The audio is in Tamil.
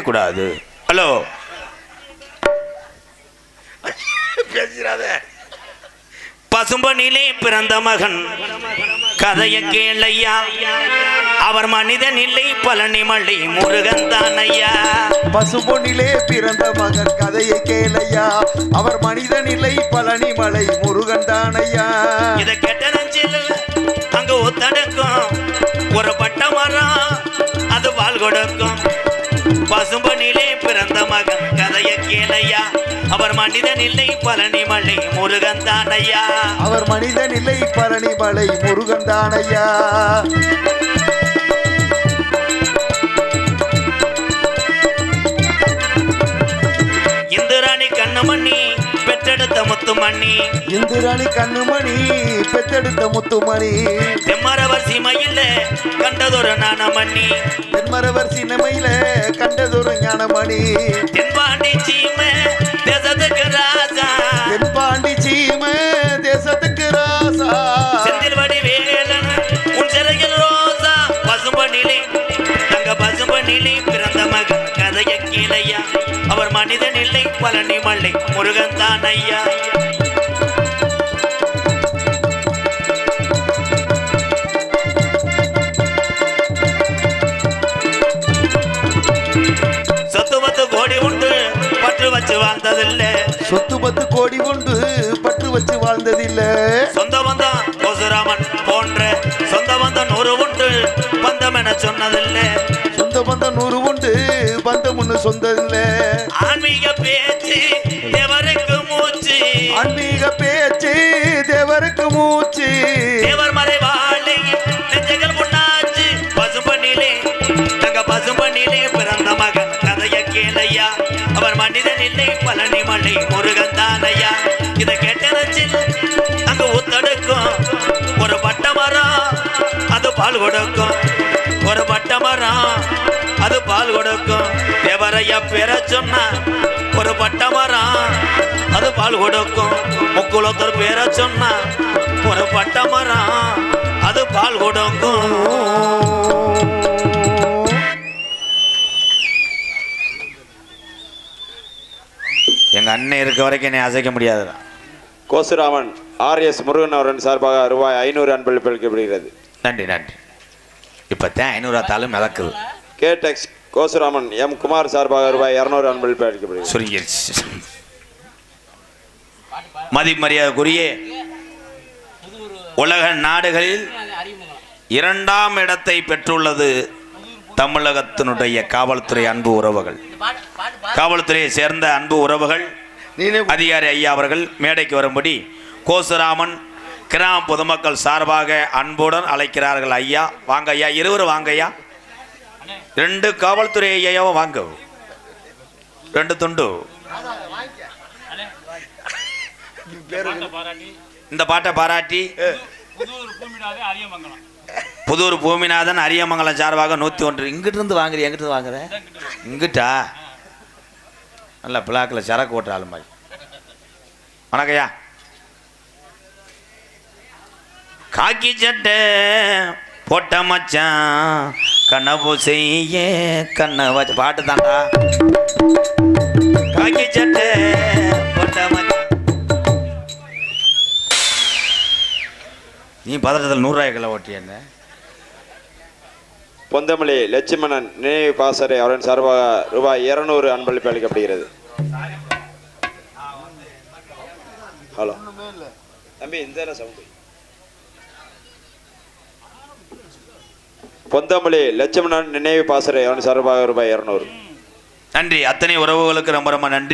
கூடாது ஹலோ. பேசுறாத பசும்பொனிலே பிறந்த மகன். கதைய கேளையா அவர் மனிதன் இல்லை பழனி மல்லி முருகன் தான் ஐயா பசும்பொன்னிலே பிறந்த மகன் கதையை கேளையா அவர் மனிதன் இல்லை பழனிமலை முருகன் தானையா இத கெட்ட நெஞ்சில் அங்க ஒத்தடக்கும். ஒரு பட்ட மரம் அது பால் கொடுக்கும் பசும்பொனிலே பிறந்த மகன் கதைய கேளையா. அவர் மனிதன் இல்லை பழனி மல்லி முருகன் தான் ஐயா அவர் மனிதன் இல்லை பழனிமலை முருகன் தானையா. இந்திராணி கண்ணமணி பெற்றெடுத்த முத்துமணி. இந்திராணி கண்ணுமணி பெத்தெடுத்த முத்துமணி. தெம்மரவர் சீமையில் கண்டதொரு நாணமணி தென்மரவர் சின்னமையில கண்டதொரு ஞானமணி. தென்பாண்டி சீமை தேசத்துக்கு ராஜா. தென்பாண்டி சீம தேசத்துக்கு ராசா செந்தில் வடி வேலன் உன் சிறையில் ரோசா பசும்பனிலே தங்க பசும்பனிலே பிறந்த மகன் கதைய கீழையா. அவர் மனிதன் இல்லை பழனி மல்லை முருகன் தான் ஐயா வச்சு வாழ்ந்ததில்லை. சொத்து பத்து கோடி உண்டு பற்று வச்சு வாழ்ந்ததில்ல. சொந்த பந்தம் கோசுராமன் போன்ற சொந்த பந்தம் நூறு உண்டு பந்தம் என சொன்னதில்லை. சொந்த பந்தம் நூறு உண்டு பந்தம் ஒண்ணு சொந்தம் இல்ல ஆன்மீக பேச்சு தேவருக்கு மூச்சு. ஆன்மீக பேச்சு தேவருக்கு மூச்சு. அவர் மனிதன் இல்லை பழனி மலை முருகன் தானையா இதை கேட்டனச்சு அங்க ஊத்தடுக்கும். ஒரு பட்ட மரம் அது பால் கொடுக்கும். ஒரு பட்ட மரம் அது பால் கொடுக்கும். தேவரையா பெற சொன்னா ஒரு பட்ட மரம் அது பால் கொடுக்கும். முக்குளத்தூர் பேர சொன்னா ஒரு பட்ட மரம் அது பால் கொடுக்கும். அண்ணன் இருக்க வரைக்கும் என்னை அசைக்க முடியாதுடா. கோசுராமன் ஆர்எஸ் முருகன் அவரின் சார்பாக ரூபாய் ஐநூறு அன்பளிப்பு அளிக்கப்படுகிறது நன்றி நன்றி. இப்போ தான் ஐநூறுவா தாளும் மிதக்குது. கேடெக்ஸ் கோசுராமன் எம் குமார் சார்பாக ரூபாய் இரநூறு அன்பளிப்பு அளிக்கப்படுகிறது சுருங்கிருச்சு. மதி மரியாதைக்குரிய உலக நாடுகளில் இரண்டாம் இடத்தை பெற்றுள்ளது தமிழகத்தினுடைய காவல்துறை அன்பு உறவுகள். காவல்துறையை சேர்ந்த அன்பு உறவுகள் அதிகாரி ஐயா அவர்கள் மேடைக்கு வரும்படி கோசுராமன் கிராம பொதுமக்கள் சார்பாக அன்புடன் அழைக்கிறார்கள் ஐயா. வாங்க ஐயா இருவரும் வாங்க ஐயா. ரெண்டு காவல்துறை ஐயாவும் வாங்க. ரெண்டு துண்டு. இந்த பாட்டை பாராட்டி. புதூர் பூமிநாதன் அரியமங்கலம் சார்பாக நூற்றி ஒன்று. இங்கிட்டு இருந்து வாங்குறிய எங்கிட்டு இருந்து வாங்குற? இங்கிட்டா? நல்ல பிளாக்கில் சரக்கு ஓட்டுற ஆளு மாதிரி வணக்கையா காக்கி சட்டை போட்ட மச்சான் கனவு செய்ய கண்ண வச்சு பாட்டு தாண்டா காக்கி சட்டை போட்ட மச்சான். நீ பதட்டத்தில் நூறுரூவாய் கிலோ பொந்தமல்லி லட்சுமணன் நினைவு பாசறை அவரின் சார்பாக ரூபாய் இருநூறு அன்பளிப்பு அளிக்கப்படுகிறது. ஹலோ தம்பி இந்த சவுண்டு பொந்தமல்லி லட்சுமணன் நினைவு பாசறை அவரின் சார்பாக ரூபாய் இருநூறு. நன்றி. அத்தனை உறவுகளுக்கு ரொம்ப ரொம்ப நன்றி.